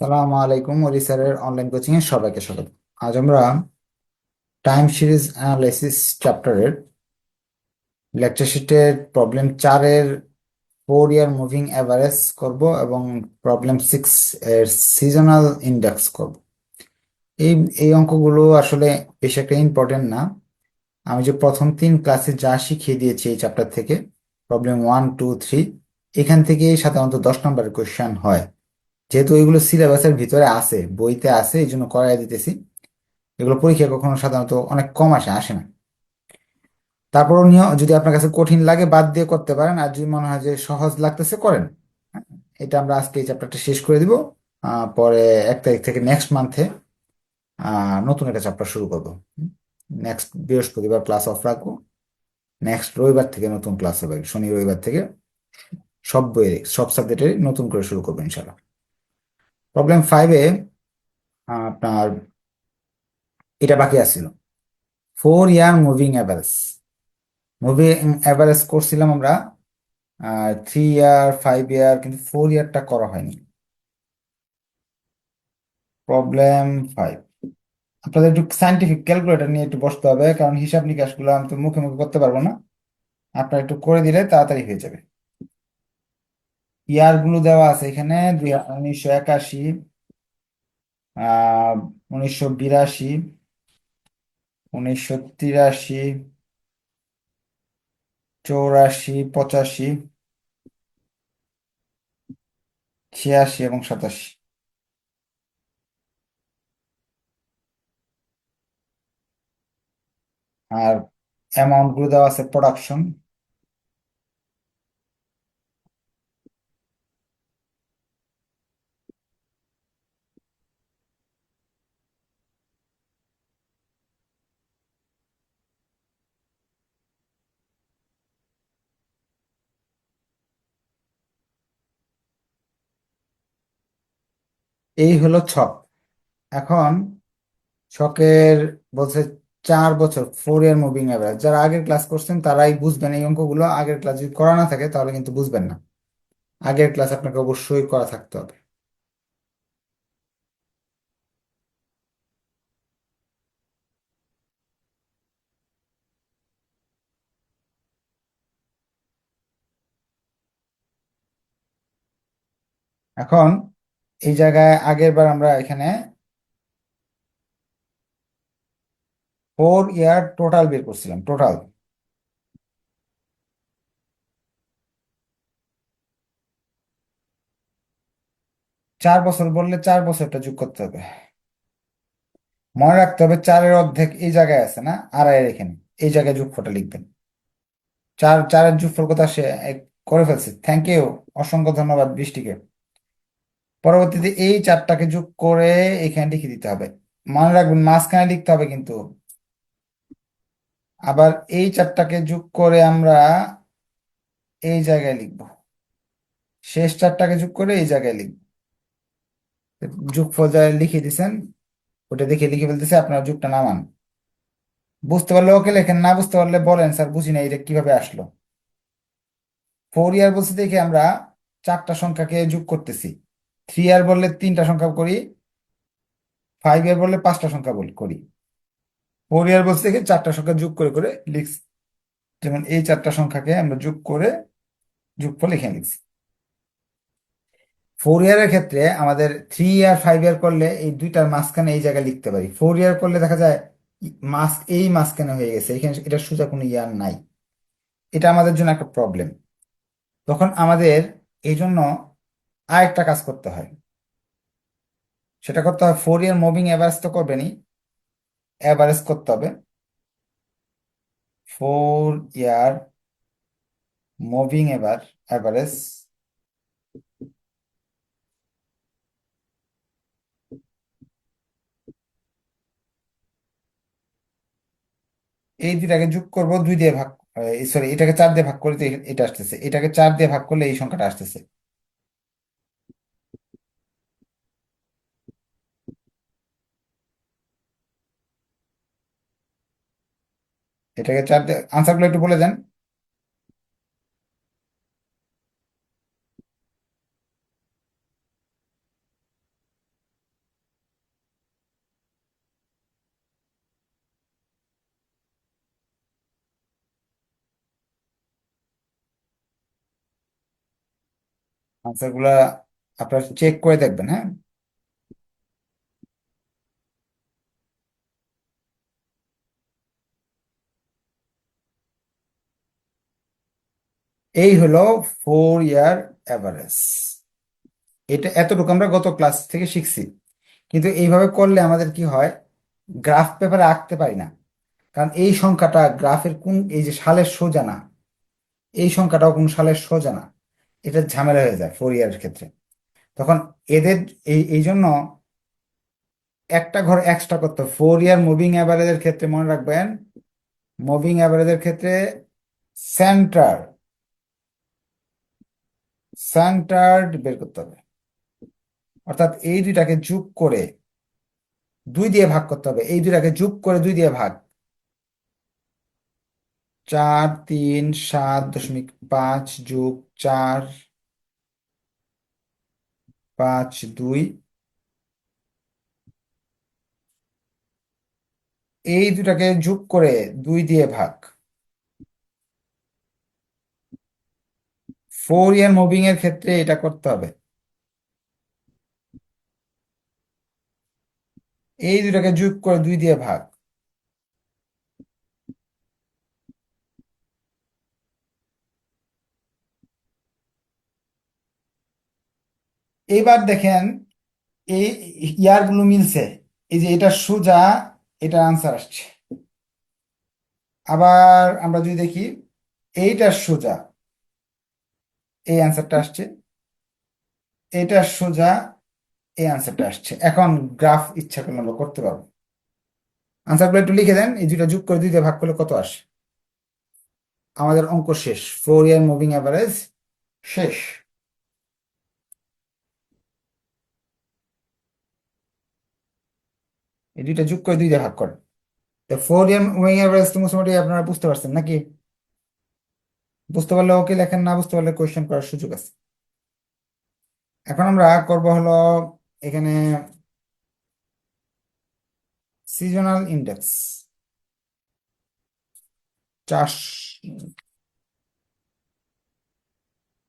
সালাম আলাইকুম ওলি স্যারের অনলাইন কোচিং এর সবাইকে স্বাগত। আজ আমরা টাইম সিরিজ অ্যানালাইসিস চ্যাপ্টারের লেকচার শিটের প্রবলেম চারের ফোর ইয়ার মুভিং অ্যাভারেজ করব এবং প্রবলেম সিক্স এর সিজনাল ইন্ডেক্স করব। এই এই অঙ্কগুলো আসলে বেশি একটা ইম্পর্টেন্ট না। আমি যে প্রথম তিন ক্লাসে যা শিখিয়ে দিয়েছি এই চ্যাপ্টার থেকে প্রবলেম ওয়ান টু থ্রি এখান থেকেই সাধারণত দশ নম্বরের কোয়েশ্চেন হয়। যেহেতু ওইগুলো সিলেবাসের ভিতরে আছে, বইতে আছে এই জন্য করাই দিতেছি। এগুলো পরীক্ষা কখনো সাধারণত অনেক কম আসে আসে না। তারপরও যদি আপনার কাছে কঠিন লাগে, বাদ দিয়ে করতে পারেন। আর যদি মনে হয় যে সহজ লাগতেছে, করেন। এটা আমরা আজকে এই চ্যাপ্টারটা শেষ করে দিব। পরে এক তারিখ থেকে নেক্সট মান্থে নতুন একটা চ্যাপ্টার শুরু করব। নেক্সট বৃহস্পতিবার ক্লাস অফ রাখব। নেক্সট রবিবার থেকে নতুন ক্লাস হবে। শনি রবিবার থেকে সব বইয়ের সব সাবজেক্টের নতুন করে শুরু করব ইনশাল্লাহ প্রবলেম ফাইভে আপনার এটা বাকি আছিল। Four year moving average moving average করছিলাম আমরা থ্রি ইয়ার ফাইভ ইয়ার কিন্তু ফোর ইয়ারটা করা হয়নি। প্রবলেম ফাইভ আপনাদের একটু সাইন্টিফিক ক্যালকুলেটর নিয়ে একটু বসতে হবে, কারণ হিসাব নিকাশগুলো আমি তো মুখে মুখে করতে পারব না। আপনারা একটু করে দিলে তাড়াতাড়ি হয়ে যাবে। ইয়ারগুলো দেওয়া আছে এখানে, দুই উনিশশো একাশি, আহ, উনিশশো বিরাশি, উনিশশো তিরাশি, চৌরাশি, পঁচাশি, ছিয়াশি এবং সাতাশি। আর অ্যামাউন্টগুলো দেওয়া আছে প্রোডাকশন এই হলো ছক। এখন ছকের বলছে চার বছর ফোর ইয়ার মুভিং অ্যাভারেজ যারা আগের ক্লাস করছেন, তারাই বুঝবেন এই অঙ্কগুলো। আগের ক্লাস যদি করা না থাকে, তাহলে কিন্তু বুঝবেন না। আগের ক্লাস আপনাকে অবশ্যই করা থাকতে হবে। এখন এই জায়গায় আগের বার আমরা এখানে ফোর ইয়ার টোটাল বের করছিলাম টোটাল চার বছর বললে চার বছরটা যোগ করতে হবে। মনে রাখতে হবে চারের অর্ধেক এই জায়গায় আছে না? আড়াইয়ের এখানে। এই জায়গায় যোগফলটা লিখবেন। চার, চারের যোগফল কথা সে করে ফেলছে। থ্যাংক ইউ অসংখ্য ধন্যবাদ বৃষ্টিকে। পরবর্তীতে এই চারটাকে যোগ করে এখানে লিখে দিতে হবে। মনে রাখবেন মাঝখানে লিখতে হবে কিন্তু। আবার এই চারটাকে যোগ করে আমরা এই জায়গায় লিখব। শেষ চারটাকে যোগ করে এই জায়গায় লিখব। যোগফল যা লিখে দিছেন ওটা দেখে লিখে ফেলতেছে, আপনার যোগটা নামান। বুঝতে পারলে ওকে লেখেন, না বুঝতে পারলে বলেন, স্যার বুঝি না এটা কীভাবে আসলো। ফোর ইয়ার বলতে দেখে আমরা চারটা সংখ্যাকে যোগ করতেছি। থ্রি ইয়ার বললে তিনটা সংখ্যা করি ফাইভ ইয়ার বললে পাঁচটা সংখ্যা বলি, করি। ফোর ইয়ার বলতে দেখে চারটা সংখ্যা যোগ করে করে লিখছি। যেমন এই চারটা সংখ্যাকে আমরা যোগ করে, যোগফল এখানে লিখছি ফোর ইয়ারের ক্ষেত্রে আমাদের থ্রি ইয়ার ফাইভ ইয়ার করলে এই দুইটার মাঝখানে এই জায়গায় লিখতে পারি। ফোর ইয়ার করলে দেখা যায় মাস এই মাঝখানে হয়ে গেছে। এখানে এটা সোজা কোনো ইয়ার নাই। এটা আমাদের জন্য একটা প্রবলেম তখন আমাদের এই জন্য আরেকটা কাজ করতে হয়। সেটা করতে হয় ফোর ইয়ার মুভিং অ্যাভারেজ তো করবেনই। অ্যাভারেজ করতে হবে। Four year moving ever average এই দুইটাকে যোগ করব, দুই দিয়ে ভাগ সরি এটাকে চার দিয়ে ভাগ করলে এটা আসতেছে। এটাকে চার দিয়ে ভাগ করলে এই সংখ্যাটা আসতেছে। এটাকে চার আনসারগুলো একটু বলে দেন। আনসারগুলা আপনার চেক করে দেখবেন হ্যাঁ? এই হলো ফোর ইয়ার অ্যাভারেজ এটা এতটুকু আমরা গত ক্লাস থেকে শিখছি। কিন্তু এইভাবে করলে আমাদের কি হয়? গ্রাফ পেপারে আঁকতে পারি না। কারণ এই সংখ্যাটা গ্রাফের কোন এই যে সালের সোজা না, এই সংখ্যাটাও কোন সালের সোজা না। এটা ঝামেলা হয়ে যায় ফোর ইয়ারের ক্ষেত্রে। তখন এদের এই এই জন্য একটা ঘর এক্সট্রা করতে ফোর ইয়ার মুভিং অ্যাভারেজের ক্ষেত্রে মনে রাখবেন মুভিং অ্যাভারেজের ক্ষেত্রে সেন্টার সেন্টার্ড বের করতে হবে। অর্থাৎ এই দুইটাকে যোগ করে দুই দিয়ে ভাগ করতে হবে। এই দুইটাকে যোগ করে দুই দিয়ে ভাগ। চার, তিন, সাত দশমিক পাঁচ যোগ চার, পাঁচ, দুই। এই দুটাকে যোগ করে দুই দিয়ে ভাগ। ফোর ইয়ার মুভিং এর ক্ষেত্রে এটা করতে হবে। এই দুটাকে যোগ করে দুই দিয়ে ভাগ। এবার দেখেন এই ইয়ার ইয়ারগুলো মিলছে। এই যে এটা সোজা এটা আনসার আসছে। আবার আমরা যদি দেখি, এইটা সোজা। এই অ্যান্সারটা আসছে। এটা সোজা এই অ্যান্সারটা আসছে। এখন গ্রাফ ইচ্ছা করলে আমরা করতে পারব। আনসারগুলো একটু লিখে দেন। এই দুইটা যোগ করে দুই দিয়ে ভাগ করলে কত আসে? আমাদের অঙ্ক শেষ। ফোর ইয়ার মুভিং অ্যাভারেজ শেষ। এই দুইটা যোগ করে দুই দিয়ে ভাগ করেন। তো ফোর ইয়ার মুভিং অ্যাভারেজ তো মোটামুটি আপনারা বুঝতে পারছেন নাকি? বুঝতে পারলে ওকে লেখেন না বুঝতে পারলে কোয়েশ্চেন করার সুযোগ আছে। এখন আমরা করব হলো এখানে সিজনাল ইন্ডেক্স চার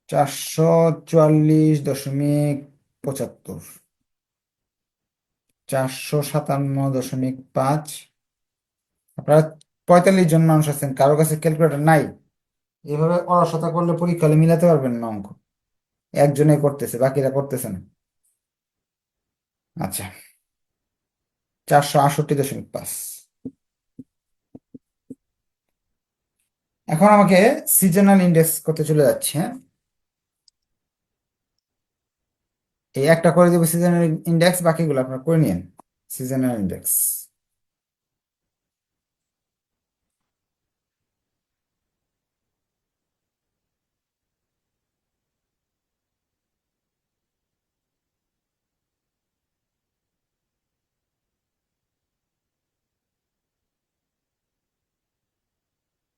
চারশো চুয়াল্লিশ দশমিক পঁচাত্তর, চারশো সাতান্ন দশমিক পাঁচ। আপনারা পঁয়তাল্লিশ জন মানুষ আছেন, কারও কাছে ক্যালকুলেটর নাই। এভাবে অলসতা করলে পরীক্ষালে মিলাতে পারবেন না অঙ্ক। একজনে করতেছে, বাকিরা করতেছে না। আচ্ছা। চারশো আটষট্টি দশমিক পাঁচ। এখন আমাকে সিজনাল ইন্ডেক্স করতে চলে যাচ্ছে। হ্যাঁ এই একটা করে দেবো সিজনাল ইন্ডেক্স বাকিগুলো আপনারা করে নিন সিজনাল ইন্ডেক্স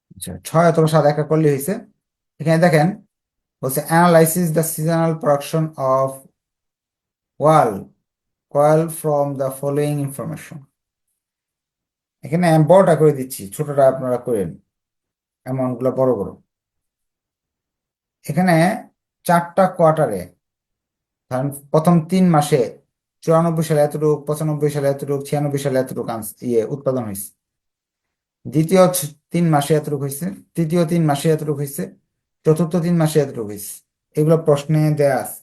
আচ্ছা ছয় অথবা সাত একটা করলে হয়েছে এখানে দেখেন, বলছে analysis the seasonal production of wall coil from the following information এখানে আমি বড়টা করে দিচ্ছি, ছোটটা আপনারা করেন। অ্যামাউন্টগুলো বড় বড়। এখানে চারটা কোয়ার্টারে ধরেন প্রথম তিন মাসে চুরানব্বই সালে এতটুকু, পঁচানব্বই সালে এতটুকু, ছিয়ানব্বই সালে এতটুকু ইয়ে উৎপাদন হয়েছে দ্বিতীয় তিন মাসে এতটুকু হয়েছে তৃতীয় তিন মাসে এত এতটুকু হয়েছে চতুর্থ তিন মাসে এতটুকু হয়েছে এগুলো প্রশ্নে দেয়া আছে।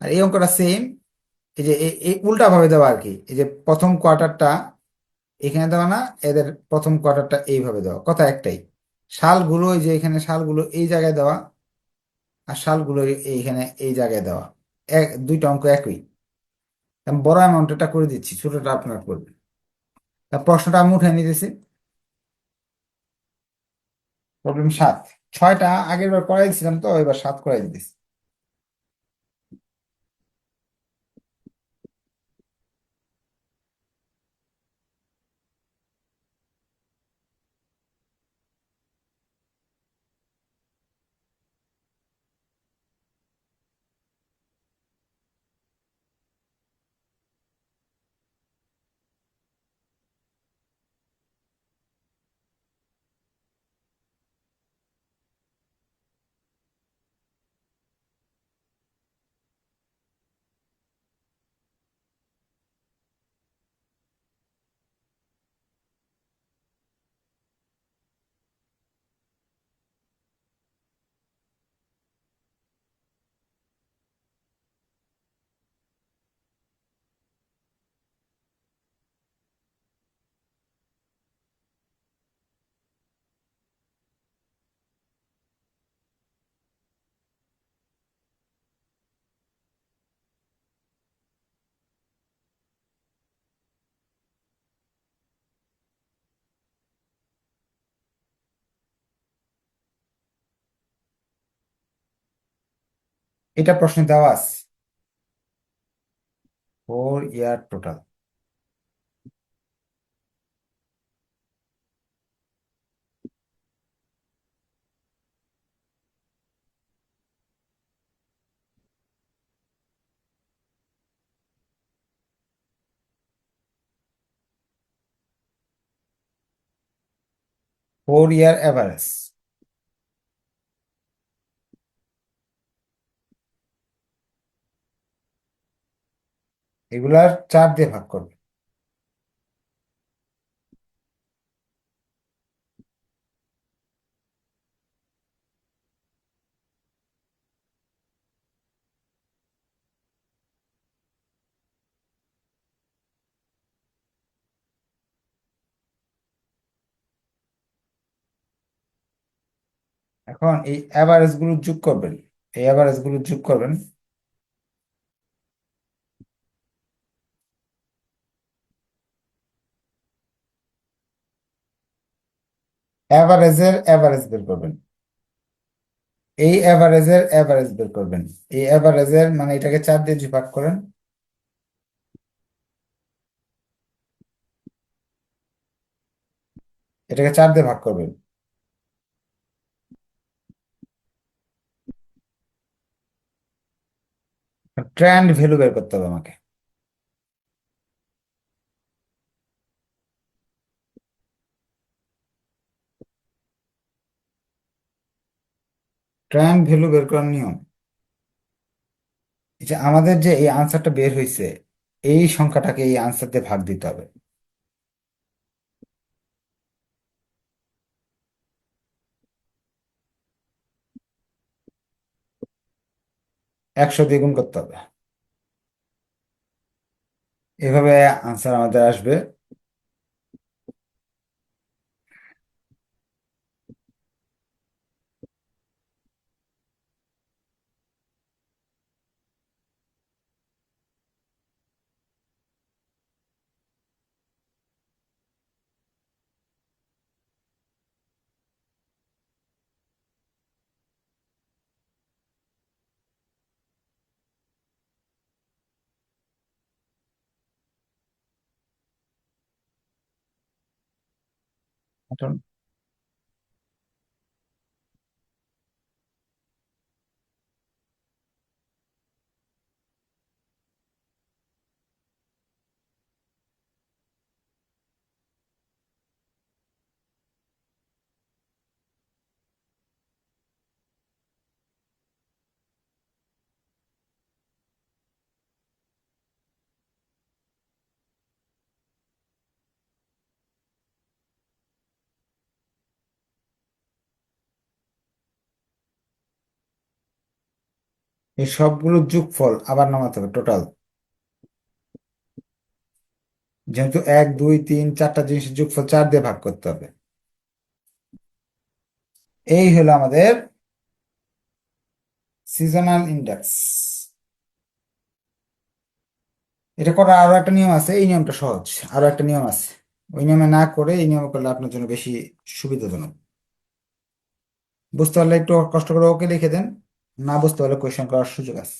আর এই অঙ্কটা সেম এই যে এই উল্টা ভাবে দেওয়া আর কি, এই যে প্রথম কোয়ার্টারটা এখানে দেওয়া না, এদের প্রথম কোয়ার্টারটা এইভাবে দেওয়া, কথা একটাই। শালগুলো এই যে এখানে শালগুলো এই জায়গায় দেওয়া, আর সালগুলো এইখানে এই জায়গায় দেওয়া। এক দুইটা অঙ্ক একই। বড় অ্যামাউন্টটা করে দিচ্ছি, ছোটটা আপনারা করবেন। প্রশ্নটা আমি উঠে নিতেছি। প্রবলেম সাত। ছয়টা আগের বার করাই দিয়েছিলাম তো, এবার সাত করাই দিতেছি। এটা প্রশ্নে দেওয়া আছে। Four year total four year average এগুলার চার দিয়ে ভাগ করবে। এখন এই অ্যাভারেজগুলো যোগ করবেন। এই অ্যাভারেজগুলো যোগ করবেন। অ্যাভারেজের অ্যাভারেজ বের করবেন। এই অ্যাভারেজের অ্যাভারেজ বের করবেন। এই অ্যাভারেজের মানে এটাকে চার দিয়ে যদি ভাগ করেন। এটাকে চার দিয়ে ভাগ করবেন। ট্রেন্ড ভ্যালু বের করতে হবে আমাকে। ট্রেন্ড ভ্যালু বের করার নিয়ম। যে আমাদের যে এই আনসারটা বের হয়েছে এই সংখ্যাটাকে এই আনসার দিয়ে ভাগ দিতে হবে। একশো দিয়ে গুণ করতে হবে। এভাবে আনসার আমাদের আসবে। এখন এই সবগুলো যোগফল আবার নামাতে হবে টোটাল যেহেতু এক, দুই, তিন, চারটা জিনিসের যোগফল চার দিয়ে ভাগ করতে হবে। এই হলো আমাদের সিজনাল ইন্ডেক্স এটা করার আরও একটা নিয়ম আছে, এই নিয়মটা সহজ, আরও একটা নিয়ম আছে। ওই নিয়মে না করে এই নিয়মে করলে আপনার জন্য বেশি সুবিধাজনক। বুঝতে পারলে একটু কষ্ট করে ওকে লিখে দেন। না বুঝতে পারলে কোয়েশ্চেন করার সুযোগ আছে।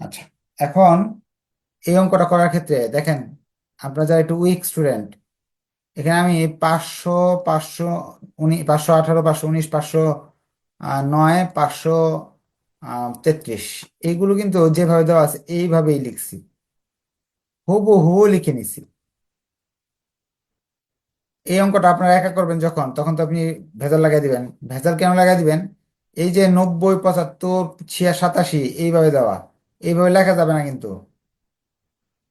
আচ্ছা এখন এই অঙ্কটা করার ক্ষেত্রে দেখেন, আপনারা যারা একটু উইক স্টুডেন্ট এখানে আমি পাঁচশো পাঁচশো উনি, পাঁচশো আঠারো, পাঁচশো উনিশ, পাঁচশো নয়, পাঁচশো তেত্রিশ, এইগুলো কিন্তু যেভাবে দেওয়া আছে এইভাবেই লিখছি। হুবহু লিখে নিছি। এই অঙ্কটা আপনারা একা করবেন যখন, তখন তো আপনি ভেজাল লাগাই দিবেন। ভেজাল কেন লাগাই দিবেন? এই যে নব্বই, পঁচাত্তর, ছিয়া, সাতাশি, এইভাবে দেওয়া। এইভাবে লেখা যাবে না কিন্তু।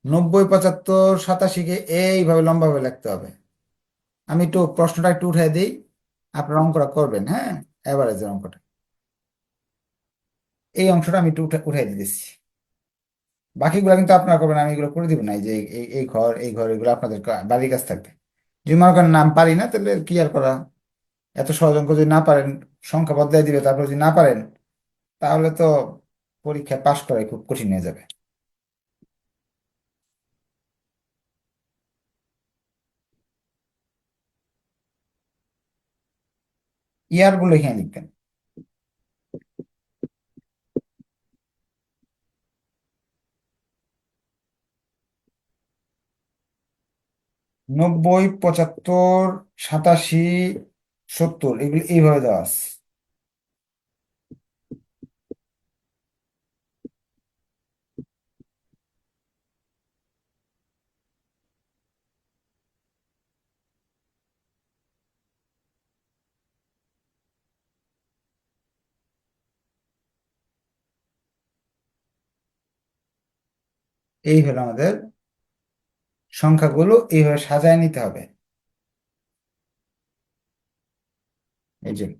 নব্বই, পঁচাত্তর, সাতাশিকে এইভাবে লম্বাভাবে লিখতে হবে। আমি একটু প্রশ্নটা একটু উঠাই দিই। আপনার অঙ্কটা করবেন হ্যাঁ? এভারেজের অঙ্কটা। এই অংশটা আমি একটু উঠে, উঠাই দিতেছি বাকিগুলো কিন্তু আপনারা করবেন, আমি এগুলো করে দিব না। এই যে এই ঘর এই ঘর, এগুলো আপনাদের বাড়ির কাছে থাকবে। যদি মনে করেন নাম পারি না, তাহলে কি আর করা এত সহজ অঙ্ক যদি না পারেন, সংখ্যা বদলাই দিবে, তারপর যদি না পারেন, তাহলে তো পরীক্ষায় পাশ করাই খুব কঠিন হয়ে যাবে। ইয়ারগুলো হ্যাঁ লিখবেন। নব্বই, পঁচাত্তর, সাতাশি সত্তর এগুলো এইভাবে দেওয়া আছে। এই হলো আমাদের সংখ্যাগুলো এইভাবে সাজায় নিতে হবে। এই যে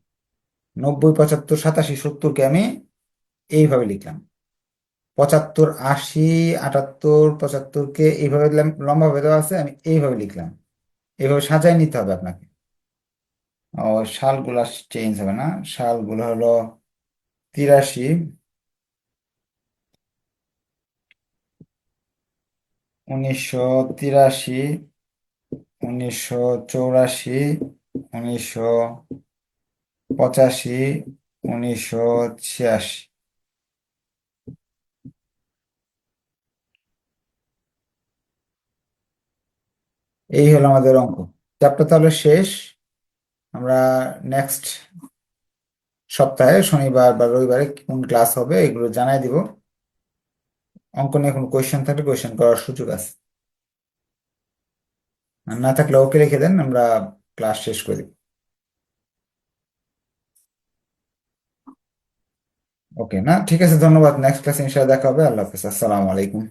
নব্বই, পঁচাত্তর, সাতাশি, সত্তরকে আমি এইভাবে লিখলাম। পঁচাত্তর, আশি, আটাত্তর, পঁচাত্তরকে এইভাবে লাম- লম্বাভাবে দেওয়া আছে, আমি এইভাবে লিখলাম। এইভাবে সাজায় নিতে হবে আপনাকে। ও, সালগুলো চেঞ্জ হবে না। সালগুলো হলো তিরাশি। উনিশশো তিরাশি, উনিশশো চৌরাশি, উনিশশো পঁচাশি, উনিশশো ছিয়াশি। এই হলো আমাদের অঙ্ক। চ্যাপ্টার তাহলে শেষ। আমরা নেক্সট সপ্তাহে, শনিবার বা রবিবারে কোন ক্লাস হবে এগুলো জানাই দিব। অঙ্ক নিয়ে কোনো কোয়েশ্চেন থাকলে কোয়েশ্চেন করার সুযোগ আছে। না থাকলে ওকে রেখে দেন, আমরা ক্লাস শেষ করে দিব ওকে না ঠিক আছে ধন্যবাদ নেক্সট ক্লাসে ইনশাআল্লাহ দেখা হবে আল্লাহ হাফিজ আসসালামু আলাইকুম।